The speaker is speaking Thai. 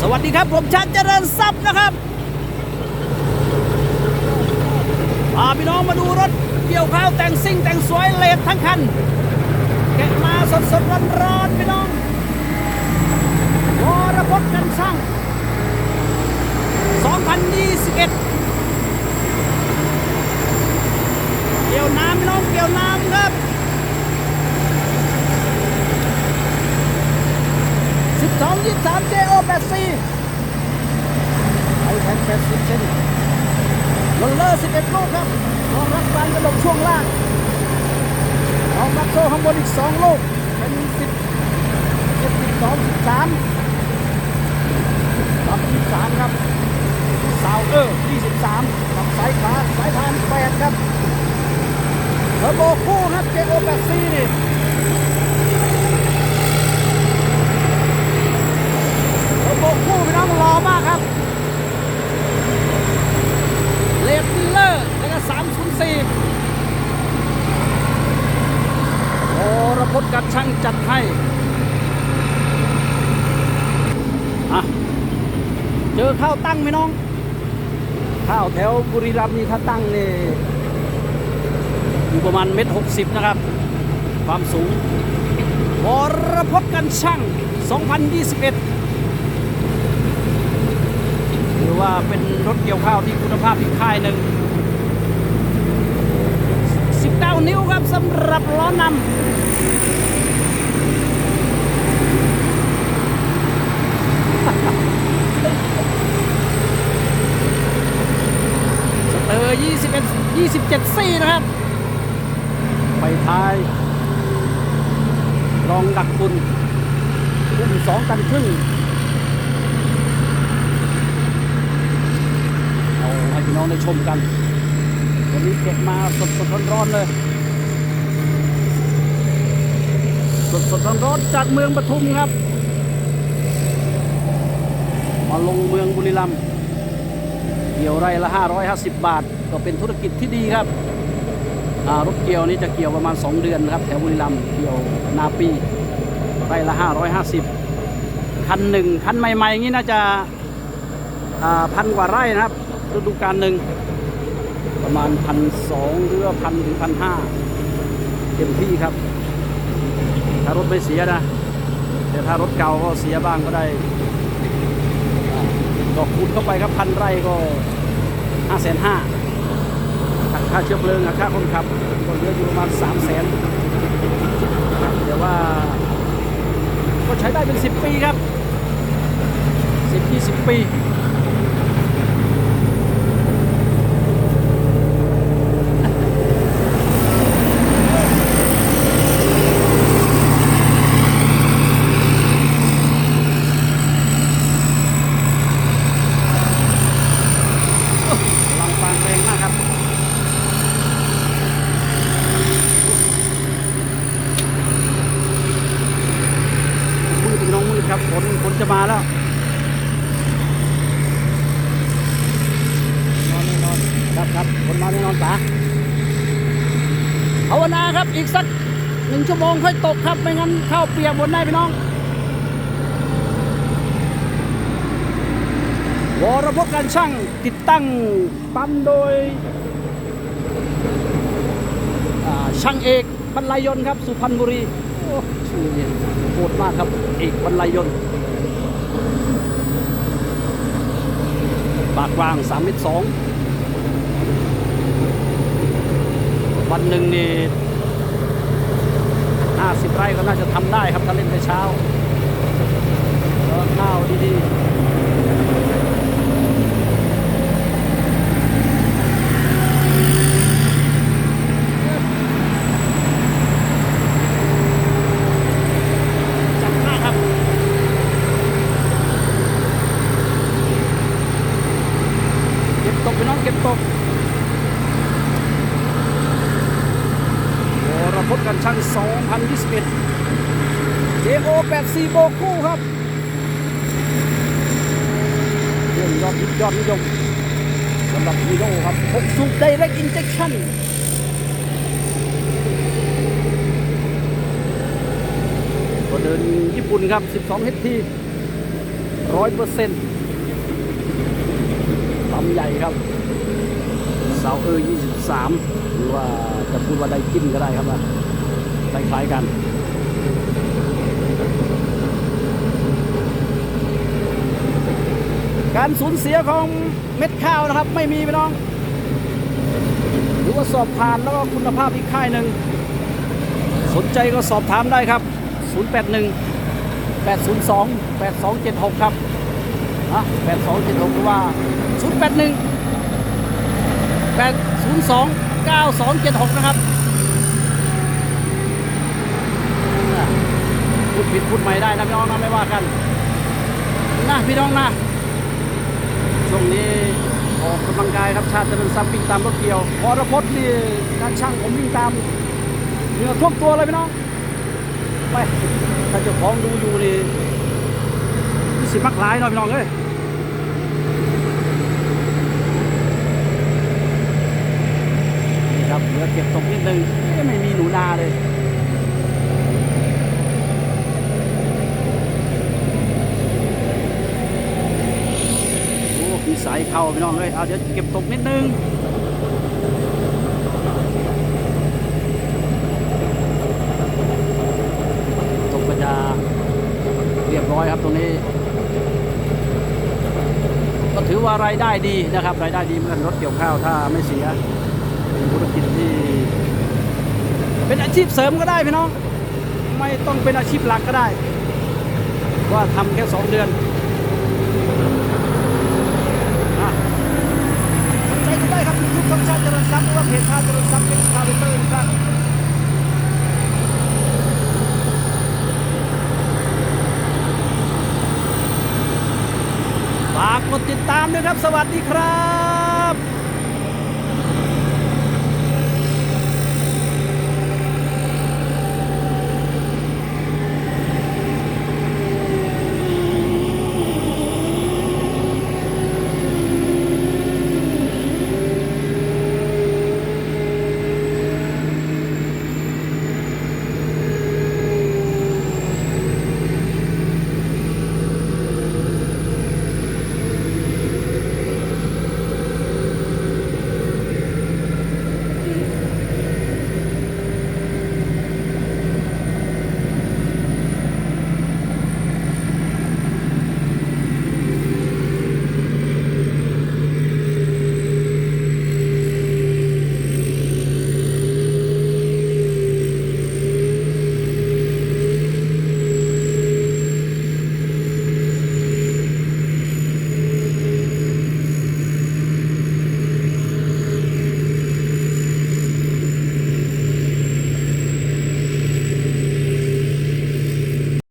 สวัสดีครับ ผมชันเจริญทรัพย์นะครับพาพี่น้องมาดูรถเกี่ยวข้าวแต่งซิ่งแต่งสวยเลดทั้งคันแกะมาสดสดร้อนร้อนพี่น้องวรพจน์กันช่าง 2021 เกี่ยวน้ำพี่น้องเกี่ยวน้ำ ครับ12 23 JO 84ไอแผ่น80เซนโรลเลอร์11 ลูกครับรองรับการกระดกช่วงล่างรองรับโซ่ข้างบนอีก 2 ลูก เป็น10 12 13ครับ23 ครับสาวเออร์23กับสายขาสายพาน8ครับเทอร์โบคู่ครับ JO 84นี่ ระบบคู่พี่น้องรอมากครับเลดดิลเลอร์แล้วก็304โอ้ระพดกัดช่างจัดให้อะเจ อข้าวตั้งพี่น้อง ข้าวแถวบุรีรัมย์นี่ถ้าตั้งนี่อยู่ประมาณเมตรหกสิบนะครับ ความสูงวรพจน์กันช่าง 2021 หรือว่าเป็นรถเกี่ยวข้าวที่คุณภาพอีกค่ายหนึ่ง19 นิ้วครับสำหรับล้อนำ สเตอ ร์21 27ซี่นะครับ ไปท้าย รองดักคุณพุ่มสองตันครึ่งเอาให้พี่น้องได้ชมกัน วันนี้เก็บมาสดสดร้อนร้อนๆเลยสดสดร้อนร้อนๆจากเมืองปทุมครับ มาลงเมืองบุรีรัมย์ เกี่ยวไร่ละ 550 บาท ก็เป็นธุรกิจที่ดีครับรถเกี่ยวนี้จะเกี่ยวประมาณ 2 เดือนครับ แถวบุรีรัมย์เกี่ยวนาปีไร่ละ 550 คันหนึ่งคันใหม่ๆอย่างนี้น่าจะาพันกว่าไร่นะครับฤดูกาลหนึ่งประมาณพันสองหรือพันถึงพันห้าเต็มที่ครับ ถ้ารถไม่เสียนะ แต่ถ้ารถเก่าก็เสียบ้างก็ได้อ่าก็คูณเข้าไปครับพันไร่ก็ ห้าแสนห้าค่าเชื้อเพลิงค่าคนขับก็เหลืออยู่ประมาณสามแสนแต่ว่าก็ใช้ได้เป็นสิบปีครับสิบยี่สิบปี ลองฟังเพลงมากครับ มืดพี่น้องมืดครับฝนฝนจะมาแล้ว นอนแน่นอน ครับครับฝนมาแน่นอนป๋าภาวนาครับอีกสักหนึ่งชั่วโมงค่อยตกครับ ไม่งั้นข้าวเปียกหมดได้พี่น้อง วรพจน์การช่างติดตั้งปั๊มโดยช่างเอกบรรลัยยนครับ สุพรรณบุรีโอ้ชื่อนี่โหดมากครับ เอกบรรลัยยนต์ปากกว้าง3เมตร2 วันหนึ่งนี่50ไร่ก็น่าจะทำได้ครับถ้าเล่นแต่เช้าแล้วข้าวดีๆ จับหน้าครับ เก็บตกไปน้องเก็บตก โอ้ระพดกันช่าง2021 JO 84โบคู่ครับเรื่องยอดฮิตยอดนิยมสำหรับฮีโร่ครับ6สูบ Direct Injection ก็เดินญี่ปุ่นครับ 12 HT ร้อยเปอร์เซ็นต์ลำใหญ่ครับ เสาเออ23 หรือว่า จะพูดว่าไดกินก็ได้ครับว่าคล้ายๆกันการสูญเสียของเม็ดข้าวนะครับ ไม่มีพี่น้อง หรือว่าสอบผ่านแล้วก็คุณภาพอีกค่ายหนึ่ง สนใจก็สอบถามได้ครับ 081 802 8276 ครับนะ8276 หรือว่า 081 802 9276 นะครับพูดผิดพูดใหม่ได้นะพี่น้องนะไม่ว่ากันนะพี่น้องนะช่วงนี้ออกกำลังกายครับชาติเจริญทรัพย์วิ่งตามรถเกี่ยวพรพจน์นี่การช่างผมวิ่งตามเหงื่อท่วมตัวเลยพี่น้องไปถ้าเจ้าของดูอยู่นี่มีสิมักหลายหน่อยพี่น้องเอ้ยนี่ครับ เหลือเก็บตกนิดนึงไม่มีหนูนาเลยโอ้มีสายเข้าพี่น้องเอ้ยเอาเดี๋ยวเก็บตกนิดนึงตกก็จะเรียบร้อยครับตรงนี้ ก็ถือว่ารายได้ดีนะครับ รายได้ดีเหมือนรถเกี่ยวข้าวถ้าไม่เสีย เป็นธุรกิจที่ เป็นอาชีพเสริมก็ได้พี่น้อง ไม่ต้องเป็นอาชีพหลักก็ได้ ว่าทำแค่สองเดือนสนใจก็ได้ครับยูทูบช่องชาติเจริญทรัพย์หรือว่าเพจชาติเจริญทรัพย์เป็นคาเฟเตอร์ครับฝากกดติดตามด้วยครับ สวัสดีครับ